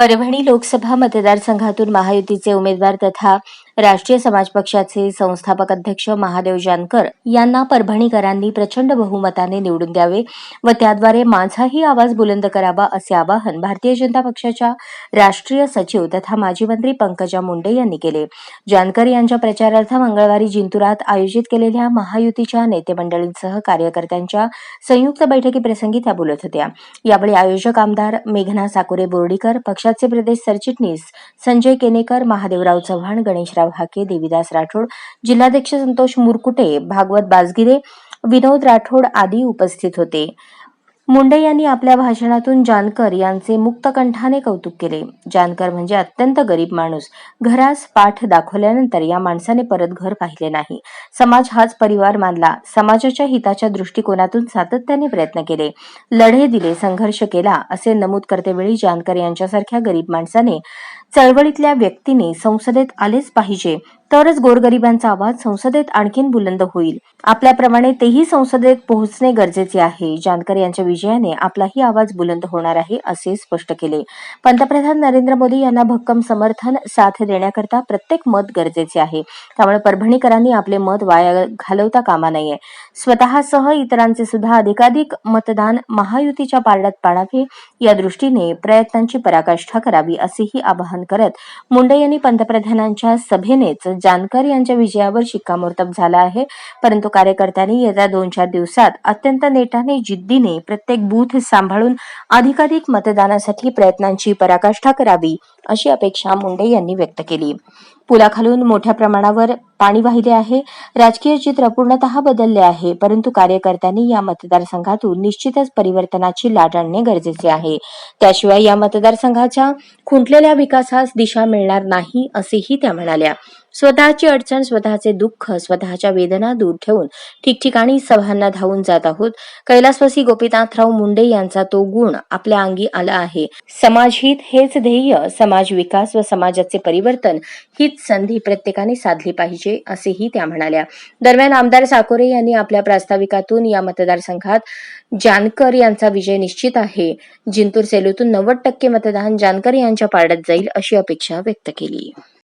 परभणी लोकसभा मतदारसंघातून महायुतीचे उमेदवार तथा राष्ट्रीय समाज पक्षाचे संस्थापक अध्यक्ष महादेव जानकर यांना परभणीकरांनी प्रचंड बहुमताने निवडून द्यावे व त्याद्वारे माझाही आवाज बुलंद करावा असे आवाहन भारतीय जनता पक्षाच्या राष्ट्रीय सचिव तथा माजी मंत्री पंकजा मुंडे यांनी केले. जानकर यांच्या प्रचारार्थ मंगळवारी जिंतुरात आयोजित केलेल्या महायुतीच्या नेतेमंडळींसह कार्यकर्त्यांच्या संयुक्त बैठकीप्रसंगी त्या बोलत होत्या. यावेळी आयोजक आमदार मेघना साकुरे बोर्डीकर पक्षाचे प्रदेश सरचिटणीस संजय केनेकर महादेवराव चव्हाण गणेशराव हाके देवीदास राठोड जिल्हाध्यक्ष संतोष मुरकुटे भागवत बाजगिरे विनोद राठोड आदी उपस्थित होते. मुंडे यांनी आपल्या भाषणातून जानकर यांचे मुक्तकंठाने कौतुक केले. जानकर म्हणजे अत्यंत गरीब माणूस. घरास पाठ दाखवल्यानंतर या माणसाने परत घर पाहिले नाही. समाज हाच परिवार मानला. समाजाच्या हिताच्या दृष्टिकोनातून सातत्याने प्रयत्न केले. लढे दिले संघर्ष केला असे नमूद करतेवेळी जानकर यांच्यासारख्या गरीब माणसाने चळवळीतल्या व्यक्तीने संसदेत आलेच पाहिजे तरच गोरगरिबांचा आवाज संसदेत आणखीन बुलंद होईल. आपल्याप्रमाणे तेही संसदेत पोहोचणे गरजेचे आहे. जानकर यांच्या विजयाने आपलाही आवाज बुलंद होणार आहे असे स्पष्ट केले. पंतप्रधान नरेंद्र मोदी यांना भक्कम समर्थन साथ देण्याकरता प्रत्येक मत गरजेचे आहे. त्यामुळे परभणीकरांनी आपले मत वाया घालवता कामा नये. स्वतःसह इतरांचे सुद्धा अधिकाधिक मतदान महायुतीच्या पारड्यात पाडावे या दृष्टीने प्रयत्नांची पराकाष्ठा करावी असेही आवाहन आवाहन करत मुंडे यांनी पंतप्रधानांच्या सभेनेच जानकर यांच्या विजयावर शिक्कामोर्तब झाला आहे. परंतु कार्यकर्त्यांनी येत्या दोन चार दिवसात अत्यंत नेटाने जिद्दीने प्रत्येक बूथ सांभाळून अधिकाधिक मतदानासाठी प्रयत्नांची पराकाष्ठा करावी अशी अपेक्षा मुंडे यांनी व्यक्त केली. पुलाखालून मोठ्या प्रमाणावर पाणी वाहिले आहे. राजकीय चित्र पूर्णतः बदलले आहे परंतु कार्यकर्त्यांनी या मतदारसंघातून निश्चितच परिवर्तनाची लाट आणणे गरजेचे आहे. त्याशिवाय या मतदारसंघाच्या खुंटलेल्या विकासास दिशा मिळणार नाही असेही त्या म्हणाल्या. स्वतःची अडचण स्वतःचे दुःख स्वतःच्या वेदना दूर ठेवून ठिकठिकाणी सभांना धावून जात आहोत. कैलासवासी गोपीनाथराव मुंडे यांचा तो गुण आपल्या अंगी आला आहे. समाजहित हेच ध्येय समाज विकास व समाजाचे परिवर्तन हीच संधी प्रत्येकाने साधली पाहिजे असेही त्या म्हणाल्या. दरम्यान आमदार साकोरे यांनी आपल्या प्रास्ताविकातून या मतदारसंघात जानकर यांचा विजय निश्चित आहे. जिंतूर सेलूतून नव्वद टक्के मतदान जानकर यांच्या पारड्यात जाईल अशी अपेक्षा व्यक्त केली.